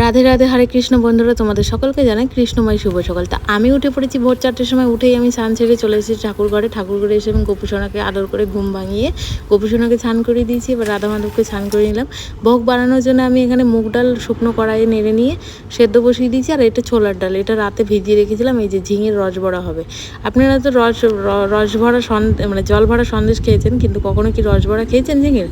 রাধে রাধে, হরে কৃষ্ণ বন্ধুরা, তোমাদের সকলকে জানাই কৃষ্ণময় শুভ সকাল। তা আমি উঠে পড়েছি ভোর চারটের সময়, উঠেই আমি স্নান ছেড়ে চলে এসেছি ঠাকুর ঘরে। ঠাকুর ঘরে এসে আমি গোপুসোনাকে আদর করে ঘুম ভাঙিয়ে গোপুসোনাকে স্নান করে দিয়েছি। এবার রাধা মাধবকে স্নান করে নিলাম। ভোগ বানানোর জন্য আমি এখানে মুগ ডাল শুকনো কড়াইয়ে নেড়ে নিয়ে সেদ্ধ বসিয়ে দিয়েছি, আর এটা ছোলার ডাল। এটা রাতে ভিজিয়ে রেখেছিলাম, এই যে ঝিঙের রস বড়া হবে। আপনারা তো রস রস ভরা সন্দেশ মানে জল ভরা সন্দেশ খেয়েছেন, কিন্তু কখনো কি রস ভরা খেয়েছেন ঝিঙের?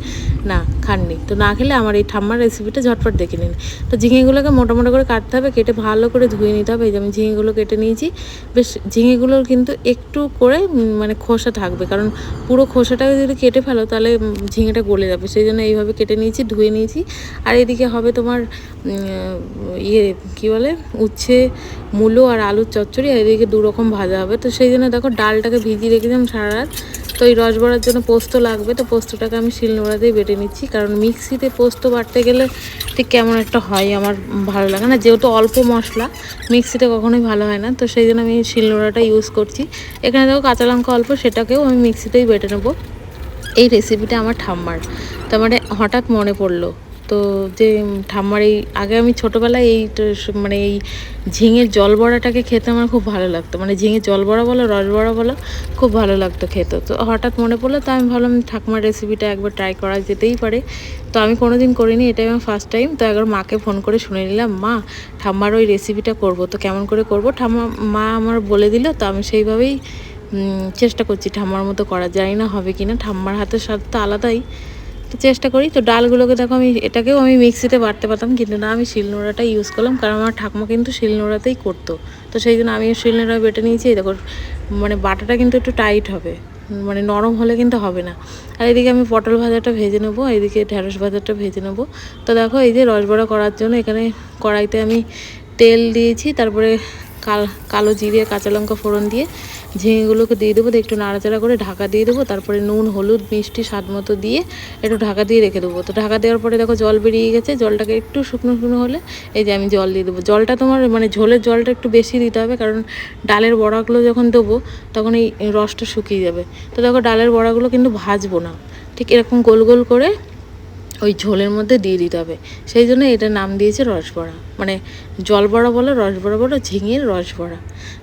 না। খাননি। তো না খেলে আমার এই ঠাম্মার রেসিপিটা ঝটপট দেখে নিন। তো ঝিঙেগুলোকে মোটা মোটা করে কাটতে হবে, কেটে ভালো করে ধুয়ে নিতে হবে। এই যে আমি ঝিঙেগুলো কেটে নিয়েছি। বেশ ঝিঙেগুলোর কিন্তু একটু করে মানে খোসা থাকবে। কারণ পুরো খোসাটাকে যদি কেটে ফেলো, তাহলে ঝিঙেটা গলে যাবে। সেই জন্য এইভাবে কেটে নিয়েছি, ধুয়ে নিয়েছি। আর এদিকে হবে তোমার ইয়ে কী বলে? উচ্ছে, মূলো আর আলুর চচ্চড়ি। আর এদিকে দু রকম ভাজা হবে। তো সেই জন্য দেখো, ডালটাকে ভিজিয়ে রেখেছিলাম সারা রাত। তো এই রস বড়ার জন্য পোস্ত লাগবে, তো পোস্তটাকে আমি শিলনোড়াতেই বেটে নিচ্ছি। কারণ মিক্সিতে পোস্ত বাটতে গেলে ঠিক কেমন একটা হয়, আমার ভালো লাগে না। যেহেতু অল্প মশলা, মিক্সিতে কখনোই ভালো হয় না। তো সেই জন্য আমি শিলনোড়াটা ইউজ করছি। এখানে দেখো কাঁচা লঙ্কা অল্প, সেটাকেও আমি মিক্সিতেই বেটে নেব। এই রেসিপিটা আমার ঠাম্মার। তো আমার হঠাৎ মনে পড়ল তো যে ঠাম্মার এই, আগে আমি ছোটোবেলায় এই মানে এই ঝিঙের জল বড়াটাকে খেতে আমার খুব ভালো লাগতো। মানে ঝিঙের জল বড়া বলো, রস বড়া বলো, খুব ভালো লাগতো খেতে। তো হঠাৎ মনে পড়ল, তো আমি ভাবলাম ঠাকুমার রেসিপিটা একবার ট্রাই করা যেতেই পারে। তো আমি কোনো দিন করিনি, এটাই আমার ফার্স্ট টাইম তো একবার মাকে ফোন করে শুনে নিলাম, মা, ঠাম্মার ওই রেসিপিটা করব, তো কেমন করে করব? ঠাম্মা, মা আমার বলে দিল, তো আমি সেইভাবেই চেষ্টা করছি, ঠাম্মার মতো করা। জানি না হবে কি না ঠাম্মার হাতের স্বাদ তো আলাদাই। চেষ্টা করি। তো ডালগুলোকে দেখো আমি, এটাকেও আমি মিক্সিতে বাটতে পারতাম, কিন্তু না, আমি শিলনোড়াটা ইউজ করলাম, কারণ আমার ঠাকুমা কিন্তু শিলনোড়াতেই করতো। তো সেই জন্য আমি শিলনোড়া বেটে নিয়েছি দেখো মানে বাটাটা কিন্তু একটু টাইট হবে মানে নরম হলে কিন্তু হবে না। আর এদিকে আমি পটল ভাজাটা ভেজে নেব এদিকে ঢ্যাঁড়স ভাজাটা ভেজে নেব। তো দেখো, এই যে রসবড়া করার জন্য এখানে কড়াইতে আমি তেল দিয়েছি, তারপরে কাল, কালো জিরে কাঁচা লঙ্কা ফোড়ন দিয়ে ঝিঙেগুলোকে দিয়ে দেবো একটু নাড়াচাড়া করে ঢাকা দিয়ে দেবো, তারপরে নুন, হলুদ, মিষ্টি, স্বাদ মতো দিয়ে একটু ঢাকা দিয়ে রেখে দেবো। তো ঢাকা দেওয়ার পরে দেখো জল বেরিয়ে গেছে, জলটাকে একটু শুকনো শুকনো হলে এই যে আমি জল দিয়ে দেবো। জলটা তোমার মানে ঝোলের জলটা একটু বেশি দিতে হবে, কারণ ডালের বড়াগুলো যখন দেবো তখন এই রসটা শুকিয়ে যাবে। তো দেখো ডালের বড়াগুলো কিন্তু ভাজবো না, ঠিক এরকম গোল গোল করে ওই ঝোলের মধ্যে দিয়ে দিতে হবে। সেই জন্য এটা নাম দিয়েছে রসবড়া। মানে জল বড়া বলো, রসবড়া বলো, ঝিঙের রসবড়া।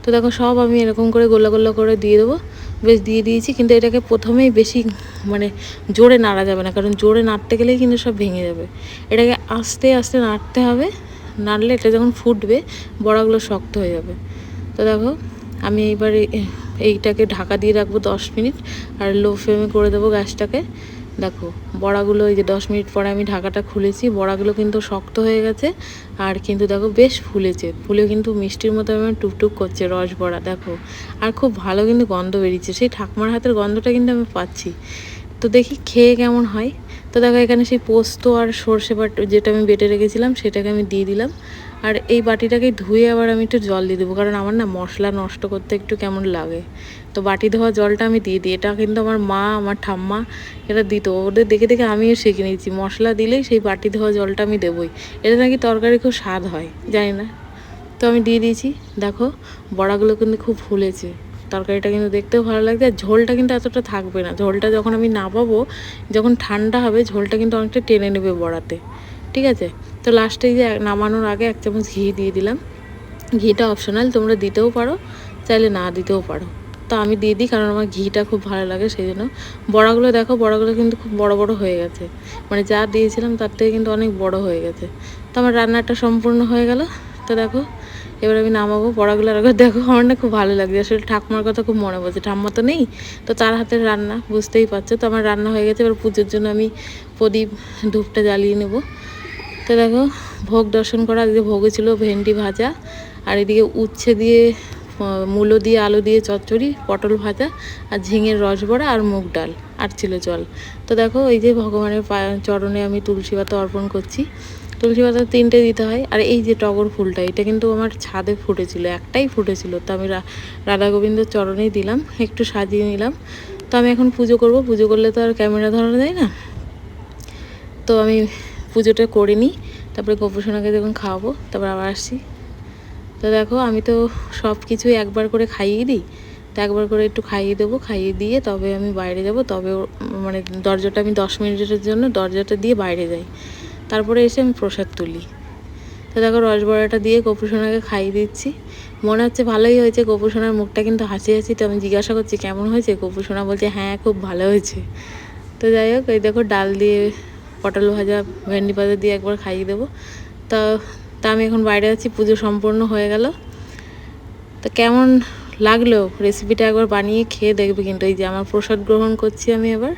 তো দেখো সব আমি এরকম করে গোলা গোলা করে দিয়ে দেবো। বেশ দিয়ে দিয়েছি, কিন্তু এটাকে প্রথমেই বেশি মানে জোরে নাড়া যাবে না, কারণ জোরে নাড়তে গেলেই কিন্তু সব ভেঙে যাবে। এটাকে আস্তে আস্তে নাড়তে হবে। নাড়লে এটা যখন ফুটবে, বড়াগুলো শক্ত হয়ে যাবে। তো দেখো, আমি এইবার এই- এইটাকে ঢাকা দিয়ে রাখব দশ মিনিট, আর লো ফ্লেমে করে দেবো গ্যাসটাকে। দেখো, বড়াগুলো এই যে দশ মিনিট পরে আমি ঢাকাটা খুলেছি, বড়াগুলো কিন্তু শক্ত হয়ে গেছে, আর কিন্তু দেখো বেশ ফুলেছে ফুলে কিন্তু মিষ্টির মতো আমার টুকটুক করছে রস বড়া, দেখো। আর খুব ভালো কিন্তু গন্ধ বেরিয়েছে, সেই ঠাকুমার হাতের গন্ধটা কিন্তু আমি পাচ্ছি। তো দেখি খেয়ে কেমন হয়। তো দেখো এখানে সেই পোস্ত আর সর্ষে বাট যেটা আমি বেটে রেখেছিলাম, সেটাকে আমি দিয়ে দিলাম। আর এই বাটিটাকে ধুয়ে আবার আমি একটু জল দিয়ে দেবো, কারণ আমার না মশলা নষ্ট করতে একটু কেমন লাগে। তো বাটি ধোয়া জলটা আমি দিয়ে দিই, এটা কিন্তু আমার মা, আমার ঠাম্মা এটা দিত, ওদের দেখে দেখে আমিও শিখে নিয়েছি, মশলা দিলেই সেই বাটি ধোয়া জলটা আমি দেবই। এটা নাকি তরকারি খুব স্বাদ হয়, জানি না। তো আমি দিয়ে দিয়েছি, দেখো বড়াগুলো কিন্তু খুব ফুলেছে, তরকারিটা কিন্তু দেখতেও ভালো লাগছে, আর ঝোলটা কিন্তু এতটা থাকবে না। ঝোলটা যখন আমি নামাবো, যখন ঠান্ডা হবে, ঝোলটা কিন্তু অনেকটা টেনে নেবে বড়াতে, ঠিক আছে? তো লাস্টে যে নামানোর আগে এক চামচ ঘি দিয়ে দিলাম। ঘিটা অপশনাল তোমরা দিতেও পারো, চাইলে না দিতেও পারো। তো আমি দিয়ে দিই কারণ আমার ঘিটা খুব ভালো লাগে সেই জন্য বড়াগুলো দেখো, বড়াগুলো কিন্তু খুব বড় বড় হয়ে গেছে। মানে যা দিয়েছিলাম তার থেকে কিন্তু অনেক বড় হয়ে গেছে। তো আমার রান্নাটা সম্পূর্ণ হয়ে গেল। তো দেখো, এবার আমি নামাবো বড়াগুলো। আর দেখো, আমার না খুব ভালো লাগছে। আসলে ঠাকুমার কথা খুব মনে পড়ছে। ঠাম্মা তো নেই, তো তার হাতের রান্না, বুঝতেই পারছ। তো আমার রান্না হয়ে গেছে। এবার পুজোর জন্য আমি প্রদীপ ধূপটা জ্বালিয়ে নেব। তো দেখো, ভোগ দর্শন করা এদিকে ভোগে ছিল ভেন্ডি ভাজা, আর এদিকে উচ্ছে দিয়ে মূলো দিয়ে আলু দিয়ে চচ্চড়ি, পটল ভাজা, আর ঝিঙের রস বড়া আর মুগ ডাল, আর ছিল জল। তো দেখো, এই যে ভগবানের চরণে আমি তুলসী পাতা অর্পণ করছি। তুলসী পাতা তিনটে দিতে হয়, আর এই যে টগর ফুলটা, এটা কিন্তু আমার ছাদে ফুটেছিল, একটাই ফুটেছিল। তো আমি রাধা গোবিন্দের চরণেই দিলাম, একটু সাজিয়ে নিলাম। তো আমি এখন পুজো করব, পুজো করলে তো আর ক্যামেরা ধরানো যায় না। তো আমি পুজোটা করে নিই, তারপরে গোপসোনাকে যখন খাওয়াবো, তারপর আবার আসছি। তো দেখো, আমি তো সব কিছুই একবার করে খাইয়ে দিই, তো একবার করে একটু খাইয়ে দেবো, খাইয়ে দিয়ে তবে আমি বাইরে যাব, তবে মানে দরজাটা আমি দশ মিনিটের জন্য দরজাটা দিয়ে বাইরে যাই। তারপরে এসে আমি প্রসাদ তুলি। তো দেখো রসবড়াটা দিয়ে কপুসোনাকে খাইয়ে দিচ্ছি। মনে হচ্ছে ভালোই হয়েছে কপুসোনার মুখটা কিন্তু হাসি হাসি, তো আমি জিজ্ঞাসা করছি, কেমন হয়েছে? কপুসোনা বলছে হ্যাঁ খুব ভালো হয়েছে। তো যাই হোক, এই দেখো, ডাল দিয়ে পটল ভাজা, ভেন্ডি ভাজা দিয়ে একবার খাইয়ে দেবো। তা তা আমি এখন বাইরে আছি, পুজো সম্পূর্ণ হয়ে গেল। তো কেমন লাগল? রেসিপিটা একবার বানিয়ে খেয়ে দেখবে কিন্তু। এই যে আমার প্রসাদ গ্রহণ করছি আমি এবার।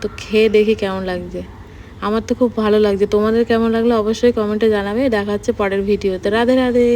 তো খেয়ে দেখি কেমন লাগছে। আমার তো খুব ভালো লাগছে। তোমাদের কেমন লাগল অবশ্যই কমেন্টে জানাবে। দেখা হচ্ছে পরের ভিডিওতে। রাধে রাধে।